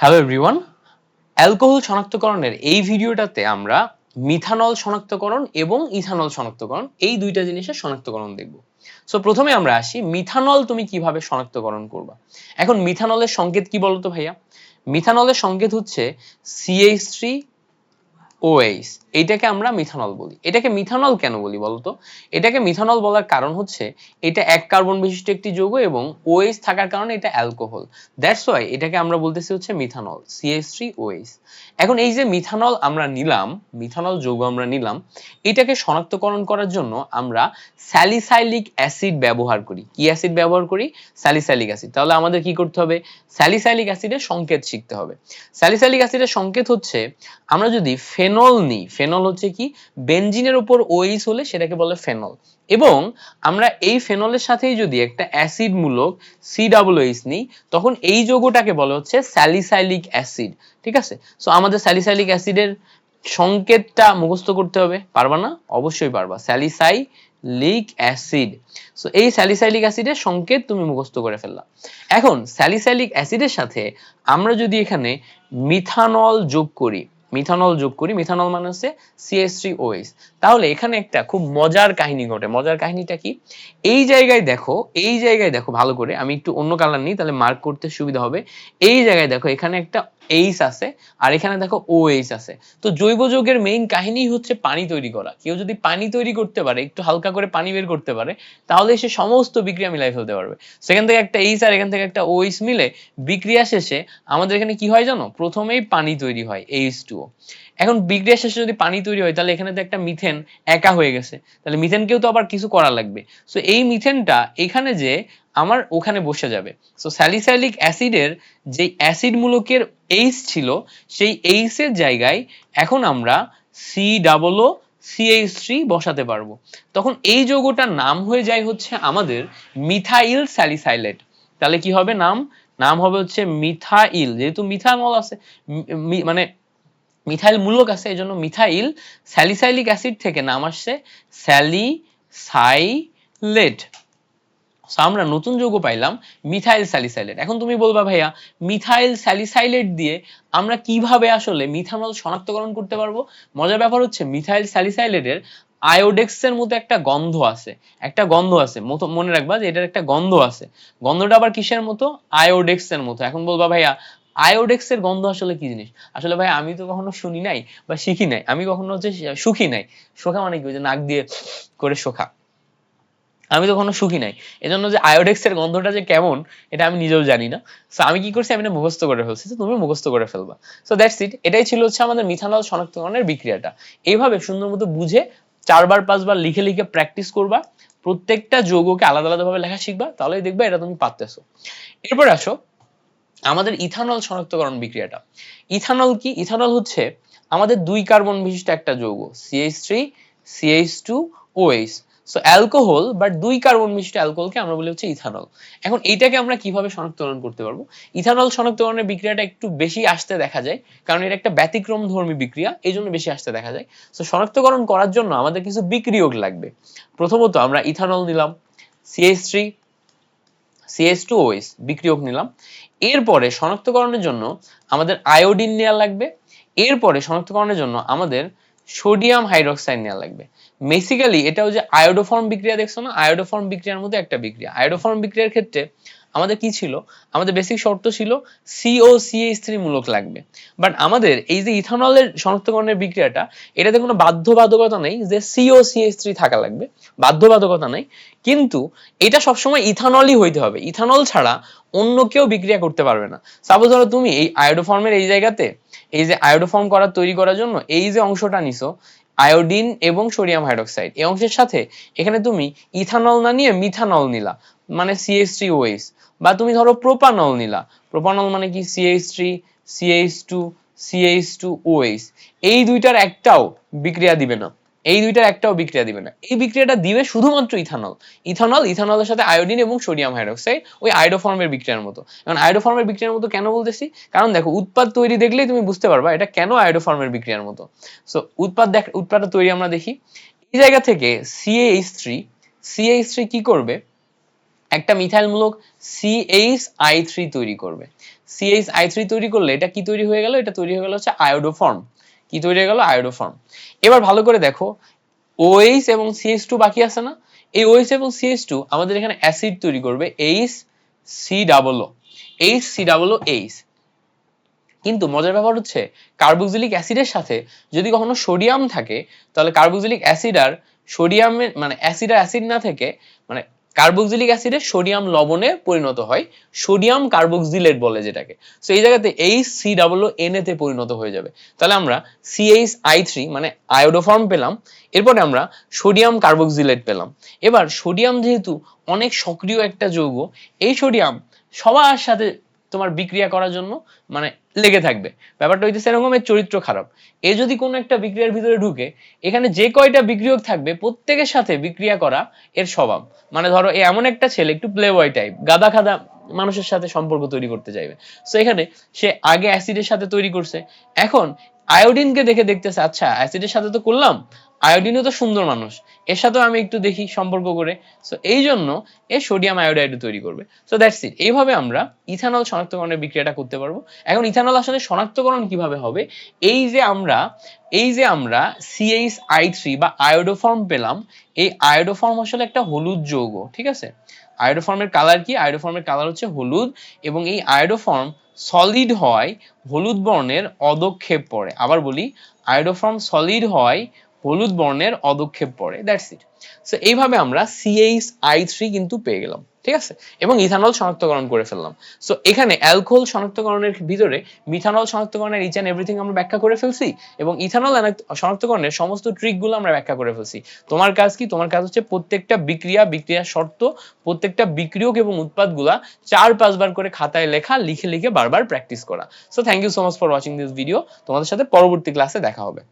Hello everyone alcohol শনাক্তকরণের এই ভিডিওটাতে আমরা মিথানল শনাক্তকরণ এবং ইথানল শনাক্তকরণ, এই দুইটা জিনিসের শনাক্তকরণ দেখব। সো প্রথমে আমরা আসি মিথানল তুমি কীভাবে শনাক্তকরণ করবা? এখন মিথানলের সংকেত কি বলতো ভাইয়া? মিথানলের সংকেত হচ্ছে সিএইচ থ্রি ওএইচ এইটাকে আমরা মিথানল বলি। এটাকে মিথানল কেন বলি বলতো? এটাকে মিথানল বলার কারণ হচ্ছে, এটা এক কার্বন বিশিষ্ট একটি যৌগ এবং ওএইচ থাকার কারণে এটা অ্যালকোহল দ্যাটস ওয়াই এটাকে আমরা বলতেছি হচ্ছে মিথানল সিএইচ থ্রি এখন এই যে মিথানল আমরা নিলাম মিথানল যৌগ আমরা নিলাম, এটাকে শনাক্তকরণ করার জন্য আমরা স্যালিসাইলিক অ্যাসিড ব্যবহার করি। কি অ্যাসিড ব্যবহার করি? স্যালিসাইলিক অ্যাসিড তাহলে আমাদের কি করতে হবে? স্যালিসাইলিক অ্যাসিডের সংকেত শিখতে হবে। স্যালিসাইলিক অ্যাসিডের সংকেত হচ্ছে, আমরা যদি ফেনল নিই ফেনল হচ্ছে কি? বেনজিনের উপর ওএইচ হলে সেটাকে বলে ফেনল। এবং আমরা এই ফেনলের সাথেই যদি একটা অ্যাসিড মূলক সি ডাবল এইচ নিই, তখন এই যৌগটাকে বলা হচ্ছে স্যালিসাইলিক অ্যাসিড। ঠিক আছে? সো আমাদের স্যালিসাইলিক অ্যাসিডের সংকেতটা মুখস্থ করতে হবে। পারবা না? অবশ্যই পারবা। Salicylic acid. সো এই স্যালিসাইলিক অ্যাসিডের সংকেত তুমি মুখস্থ করে ফেললা। এখন, স্যালিসাইলিক অ্যাসিডের সাথে আমরা যদি এখানে মিথানল যোগ করি মিথানল যোগ করি, মিথানল মানে হচ্ছে CH3OH তাহলে এখানে একটা খুব মজার কাহিনী ঘটে। মজার কাহিনীটা কি? এই জায়গায় দেখো, এই জায়গায় দেখো, ভালো করে, আমি একটু অন্য কালার নিই, তাহলে মার্ক করতে সুবিধা হবে। এই জায়গায় দেখো, এখানে একটা এইচ আছে, আর এখানে দেখো ও এইচ আছে। তো জৈব যৌগের মেইন কাহিনী হচ্ছে পানি তৈরি করা। কেউ যদি পানি তৈরি করতে পারে, একটু হালকা করে পানি বের করতে পারে, তাহলে সে সমস্ত বিক্রিয়া মিলাই ফেলতে পারবে। সেখান থেকে একটা এইচ আর এখান থেকে একটা ও এইচ মিলে বিক্রিয়া শেষে আমাদের এখানে কি হয় জানো? প্রথমেই পানি তৈরি হয় এইচ টুও এখন বিক্রিয়া শেষে যদি পানি তৈরি হয়, তাহলে এখানে তো একটা মিথেন একা হয়ে গেছে। তাহলে মিথেনকেও তো আবার কিছু করা লাগবে। সো এই মিথেনটা এখানে যে আমার ওখানে বসে যাবে। সো স্যালিসাইলিক অ্যাসিডের যে অ্যাসিড মূলকের এইচ ছিল, সেই এইচ এর জায়গায় এখন আমরা C double O CH three বসাতে পারব। তখন এই যৌগটার নাম হয়ে যায় হচ্ছে আমাদের মিথাইল স্যালিসাইলেট তাহলে কি হবে নাম? নাম হবে হচ্ছে মিথাইল যেহেতু মিথানল আছে মানে মিথাইল মূলক আছে এই জন্য মিথাইল স্যালিসাইলিক অ্যাসিড থেকে নাম আসছে স্যালিসাইলেট আমরা নতুন যৌগ পাইলাম মিথাইল স্যালিসাইলেট এখন তুমি বলবা, ভাইয়া মিথাইল স্যালিসাইলেট দিয়ে আমরা কীভাবে আসলে মিথানল শনাক্তকরণ করতে পারব? মজার ব্যাপার হচ্ছে মিথাইল স্যালিসাইলেটের আয়োডেক্সের মতো একটা গন্ধ আছে। একটা গন্ধ আছে। মনে রাখবা যে এটার একটা গন্ধ আছে। গন্ধটা আবার কিসের মতো? আয়োডেক্সের মতো। এখন বলবা, ভাইয়া আয়োডেক্সের গন্ধ আসলে কি জিনিস? আসলে ভাই আমি তো কখনো শুনি নাই বা শিখি নাই। আমি কখনো হচ্ছে সুখী নাই। শোকা মানে কি? যে নাক দিয়ে করে শোকা আমি তো কখনো সুখী নাই। এজন্য যে আয়োডেক্সের গন্ধটা যে কেমন, এটা আমি নিজেও জানি না। সো আমি কি করছি? আমি মুখস্থ করে ফেলছি। তো তুমি মুখস্থ করে ফেলবা। সো দ্যাটস ইট এটাই ছিল হচ্ছে আমাদের মিথানল শনাক্তকরণের বিক্রিয়াটা। এইভাবে সুন্দর মতো বুঝে চারবার, পাঁচবার লিখে লিখে প্র্যাকটিস করবা। প্রত্যেকটা যৌগকে আলাদা আলাদা ভাবে লেখা শিখবা। তাহলেই দেখবা এটা তুমি পারতেছো। এরপর আসো আমাদের ইথানল শনাক্তকরণ বিক্রিয়াটা। ইথানল কি? ইথানল হচ্ছে আমাদের দুই কার্বন বিশিষ্ট একটা যৌগ CH three CH two OH so alcohol but দুই কার্বন বিশিষ্ট অ্যালকোহলকে আমরা বলি হচ্ছে ইথানল এখন এইটাকে আমরা কীভাবে শনাক্তকরণ করতে পারব? ইথানল শনাক্তকরণের বিক্রিয়াটা একটু বেশি আসতে দেখা যায়, কারণ এটা একটা ব্যতিক্রম ধর্মী বিক্রিয়া এই জন্য বেশি আসতে দেখা যায়। সো শনাক্তকরণ করার জন্য আমাদের কিছু বিক্রিয়ক লাগবে। প্রথমত আমরা ইথানল নিলাম CH three CS two OS বিক্রিয়ক নিলাম। এরপরে শনাক্তকরণের জন্য আমাদের আয়োডিন নেওয়া লাগবে। এরপরে শনাক্তকরণের জন্য আমাদের সোডিয়াম হাইড্রক্সাইড নেওয়া লাগবে। বেসিক্যালি এটাও যে আয়োডোফর্ম বিক্রিয়া দেখছ না? আয়োডোফর্ম বিক্রিয়ার মধ্যে একটা বিক্রিয়া। আয়োডোফর্ম বিক্রিয়ার ক্ষেত্রে আমাদের কি ছিল? আমাদের বেসিক শর্ত ছিল সিও সিএইচ থ্রি মূলক লাগবে। বাট আমাদের এই যে ইথানলের শনাক্তকরণের বিক্রিয়াটা, এটাতে কোনো বাধ্যবাধকতা নেই যে সিও সিএইচ থ্রি থাকা লাগবে। বাধ্যবাধকতা নেই। কিন্তু এটা সবসময় ইথানলই হইতে হবে। ইথানল ছাড়া অন্য কেউ বিক্রিয়া করতে পারবে না। সাপোজ ধরো তুমি এই আয়োডোফর্মের এই জায়গাতে এই যে আয়োডোফর্ম করা তৈরি করার জন্য এই যে অংশটা নিছো আয়োডিন এবং সোডিয়াম হাইড্রোক্সাইড। এই অংশের সাথে এখানে তুমি ইথানল না নিয়ে মিথানল নিলা মানে সিএইচ থ্রি ওয়েস বা তুমি ধরো প্রোপানল নিলা। প্রোপানল মানে কি? CH three CH two CH two OH এই দুইটার একটাও বিক্রিয়া দিবে না। এই দুইটার একটাও বিক্রিয়া দিবে না। এই বিক্রিয়াটা দিবে শুধুমাত্র ইথানল। ইথানল, ইথানলের সাথে আয়োডিন এবং সোডিয়াম হাইড্রোক্সাইড ওই আয়োডোফর্মের বিক্রিয়ার মতো। এখন আয়োডোফর্মের বিক্রিয়ার মতো কেন বলতেছি? কারণ দেখো, উৎপাদ তৈরি দেখলেই তুমি বুঝতে পারবা এটা কেন আয়োডোফর্মের বিক্রিয়ার মতো। সো উৎপাদ দেখ উৎপাদটা তৈরি আমরা দেখি। এই জায়গা থেকে সিএইচ থ্রি সিএইচ থ্রি কি করবে? একটা মিথাইল মিথাইলমূলক সিএইচ আই থ্রি তৈরি করবে। সিএইচ আই থ্রি তৈরি করলে এটা কি তৈরি হয়ে গেল? এটা তৈরি হয়ে গেল হচ্ছে আয়োডোফর্ম। কি তৈরি হয়ে গেল? আয়োডোফর্ম এবার ভালো করে দেখো ওএইচ এবং সিএইচ টু বাকি আছে না? এই ওএইচ এবং সিএইচ টু আমাদের এখানে অ্যাসিড তৈরি করবে H C double O H C double O H কিন্তু মজার ব্যাপার হচ্ছে কার্বক্সিলিক অ্যাসিডের সাথে যদি কখনো সোডিয়াম থাকে, তাহলে কার্বক্সিলিক অ্যাসিড আর সোডিয়ামের মানে অ্যাসিড আর অ্যাসিড না থেকে মানে কার্বক্সিলিক অ্যাসিডে সোডিয়াম লবণে পরিণত হয়। সোডিয়াম কার্বক্সিলেট বলে যেটাকে। সো এই জায়গাতে এইচ সি ডাবল এন তে পরিণত হয়ে যাবে। তাহলে আমরা সিএইচ আই থ্রি মানে আয়োডোফর্ম পেলাম। এরপরে আমরা সোডিয়াম কার্বক্সিলেট পেলাম। এবার সোডিয়াম যেহেতু অনেক সক্রিয় একটা যৌগ, এই সোডিয়াম সবার সাথে তোমার বিক্রিয়া করার জন্য মানে লেগে থাকবে। ব্যাপারটা হইতেছে এরকম, এর চরিত্র খারাপ। এ যদি কোনো একটা বিক্রিয়ার ভিতরে ঢুকে, এখানে যে কয়টা বিক্রিয়ক থাকবে, প্রত্যেকের সাথে বিক্রিয়া করা এর স্বভাব। মানে ধরো, এ এমন একটা ছেলে, একটু প্লে বয় টাইপ গাদা খাদা মানুষের সাথে সম্পর্ক তৈরি করতে চাইবে। সো এখানে সে আগে অ্যাসিডের সাথে তৈরি করছে। এখন আয়োডিনকে দেখে দেখতেছে আচ্ছা অ্যাসিডের সাথে তো করলাম আয়োডিনও তো সুন্দর মানুষ। এর সাথেও আমি একটু দেখি সম্পর্ক করে। সো এই জন্য এ সোডিয়াম আয়োডাইড তৈরি করবে। সো দ্যাটস ইট এইভাবে আমরা ইথানল শনাক্তকরণের বিক্রিয়াটা করতে পারব। এখন ইথানল আসলে শনাক্তকরণ কীভাবে হবে? এই যে আমরা, এই যে আমরা সিএইচ আই থ্রি বা আয়োডোফর্ম পেলাম, এই আয়োডোফর্ম আসলে একটা হলুদ যৌগ, ঠিক আছে? আয়োডোফর্মের কালার কি? আয়োডোফর্মের কালার হচ্ছে হলুদ এবং এই আয়োডোফর্ম সলিড হয় হলুদ বর্ণের অদক্ষেপ পড়ে আবার বলি আয়োডোফর্ম সলিড হয় হলুদ বর্ণের অদক্ষেপ পড়ে দ্যাটস ইট সো এইভাবে আমরা সিএইচ আই থ্রি কিন্তু পেয়ে গেলাম, ঠিক আছে? এবং ইথানল শনাক্তকরণ করে ফেললাম। সো এখানে অ্যালকোহল শনাক্তকরণের ভিতরে মিথানল শনাক্তকরণের ইচ অ্যান্ড এভরিথিং আমরা ব্যাখ্যা করে ফেলছি এবং ইথানল শনাক্তকরণের সমস্ত ট্রিকগুলো আমরা ব্যাখ্যা করে ফেলছি। তোমার কাজ কি? তোমার কাজ হচ্ছে প্রত্যেকটা বিক্রিয়া, বিক্রিয়ার শর্ত, প্রত্যেকটা বিক্রিয়ক এবং উৎপাদগুলা চার পাঁচবার করে খাতায় লেখা, লিখে লিখে বারবার প্র্যাকটিস করা। So thank you so much for watching this video তোমাদের সাথে পরবর্তী ক্লাসে দেখা হবে।